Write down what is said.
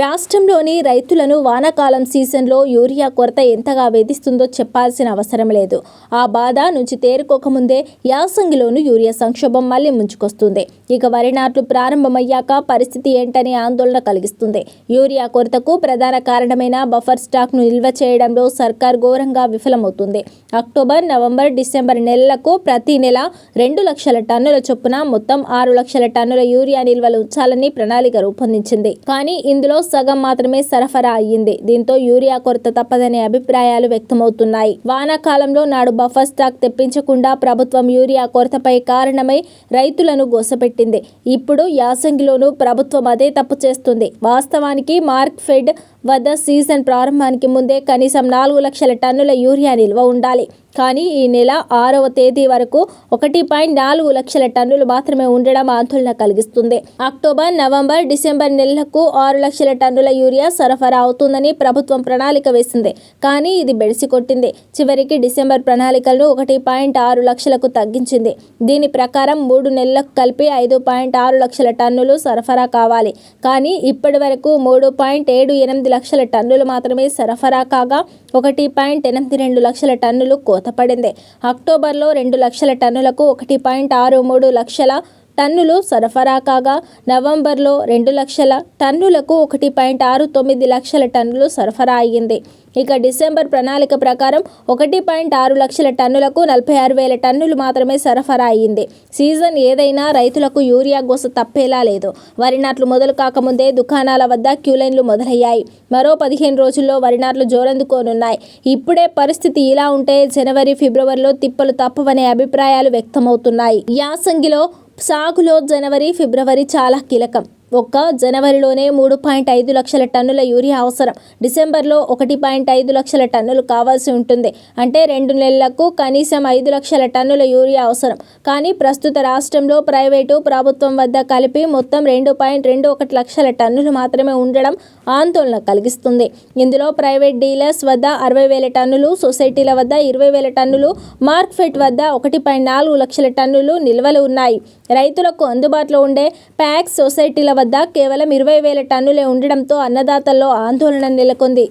రాష్ట్రంలోని రైతులను వానాకాలం సీజన్లో యూరియా కొరత ఎంతగా వేధిస్తుందో చెప్పాల్సిన అవసరం లేదు. ఆ బాధ నుంచి తేరుకోకముందే యాసంగిలోనూ యూరియా సంక్షోభం మళ్ళీ ముంచుకొస్తుంది. ఇక వరి నాట్లు ప్రారంభమయ్యాక పరిస్థితి ఏంటని ఆందోళన కలిగిస్తుంది. యూరియా కొరతకు ప్రధాన కారణమైన బఫర్ స్టాక్ను నిల్వ చేయడంలో సర్కార్ ఘోరంగా విఫలమవుతుంది. అక్టోబర్ నవంబర్ డిసెంబర్ నెలలకు ప్రతి నెల రెండు లక్షల టన్నుల చొప్పున మొత్తం ఆరు లక్షల టన్నుల యూరియా నిల్వలు ఉంచాలని ప్రణాళిక రూపొందించింది. కానీ ఇందులో సగం మాత్రమే సరఫరా అయ్యింది. దీంతో యూరియా కొరత తప్పదనే అభిప్రాయాలు వ్యక్తమవుతున్నాయి. వానాకాలంలో నాడు బఫర్ స్టాక్ తెప్పించకుండా ప్రభుత్వం యూరియా కొరతపై కారణమై రైతులను గోసపెట్టింది. ఇప్పుడు యాసంగిలోనూ ప్రభుత్వం అదే తప్పు చేస్తుంది. వాస్తవానికి మార్క్ ఫెడ్ వద్ద సీజన్ ప్రారంభానికి ముందే కనీసం నాలుగు లక్షల టన్నుల యూరియా నిల్వ ఉండాలి. కానీ ఈ నెల ఆరవ తేదీ వరకు ఒకటి పాయింట్ నాలుగు లక్షల టన్నులు మాత్రమే ఉండడం ఆందోళన కలిగిస్తుంది. అక్టోబర్ నవంబర్ డిసెంబర్ నెలలకు ఆరు లక్షల టన్నుల యూరియా సరఫరా అవుతుందని ప్రభుత్వం ప్రణాళిక వేసింది. కానీ ఇది బెడిసి కొట్టింది చివరికి డిసెంబర్ ప్రణాళికలను ఒకటి పాయింట్ ఆరు లక్షలకు తగ్గించింది. దీని ప్రకారం మూడు నెలలకు కలిపి ఐదు పాయింట్ ఆరు లక్షల టన్నులు సరఫరా కావాలి. కానీ ఇప్పటి వరకు మూడు పాయింట్ ఏడు ఎనిమిది లక్షల టన్నులు మాత్రమే సరఫరా కాగా ఒకటి పాయింట్ ఎనిమిది రెండు లక్షల టన్నులు కోతపడింది అక్టోబర్లో రెండు లక్షల టన్నులకు ఒకటి పాయింట్ ఆరు మూడు లక్షల టన్నులు సరఫరా కాగా నవంబర్లో రెండు లక్షల టన్నులకు ఒకటి పాయింట్ ఆరు తొమ్మిది లక్షల టన్నులు సరఫరా అయ్యింది. ఇక డిసెంబర్ ప్రణాళిక ప్రకారం ఒకటి పాయింట్ ఆరు లక్షల టన్నులకు నలభై ఆరు వేల టన్నులు మాత్రమే సరఫరా అయ్యింది. సీజన్ ఏదైనా రైతులకు యూరియా గోస తప్పేలా లేదు. వరి నాట్లు మొదలు కాకముందే దుకాణాల వద్ద క్యూలైన్లు మొదలయ్యాయి. మరో పదిహేను రోజుల్లో వరి నాట్లు జోరందుకోనున్నాయి. ఇప్పుడే పరిస్థితి ఇలా ఉంటే జనవరి ఫిబ్రవరిలో తిప్పలు తప్పవనే అభిప్రాయాలు వ్యక్తమవుతున్నాయి. యాసంగిలో సాగులో జనవరి ఫిబ్రవరి చాలా కీలకం. ఒక్క జనవరిలోనే మూడు పాయింట్ ఐదు లక్షల టన్నుల యూరియా అవసరం. డిసెంబర్లో ఒకటి పాయింట్ ఐదు లక్షల టన్నులు కావాల్సి ఉంటుంది. అంటే రెండు నెలలకు కనీసం ఐదు లక్షల టన్నుల యూరియా అవసరం. కానీ ప్రస్తుత రాష్ట్రంలో ప్రైవేటు ప్రభుత్వం వద్ద కలిపి మొత్తం రెండు పాయింట్ రెండు ఒకటి లక్షల టన్నులు మాత్రమే ఉండడం ఆందోళన కలిగిస్తుంది. ఇందులో ప్రైవేట్ డీలర్స్ వద్ద అరవై వేల టన్నులు సొసైటీల వద్ద ఇరవై వేల టన్నులు మార్క్ఫెట్ వద్ద ఒకటి పాయింట్ నాలుగు లక్షల టన్నులు నిల్వలు ఉన్నాయి. రైతులకు అందుబాటులో ఉండే ప్యాక్స్ సొసైటీల వద్ద కేవలం ఇరవై వేల టన్నులే ఉండడంతో అన్నదాతల్లో ఆందోళన నెలకొంది.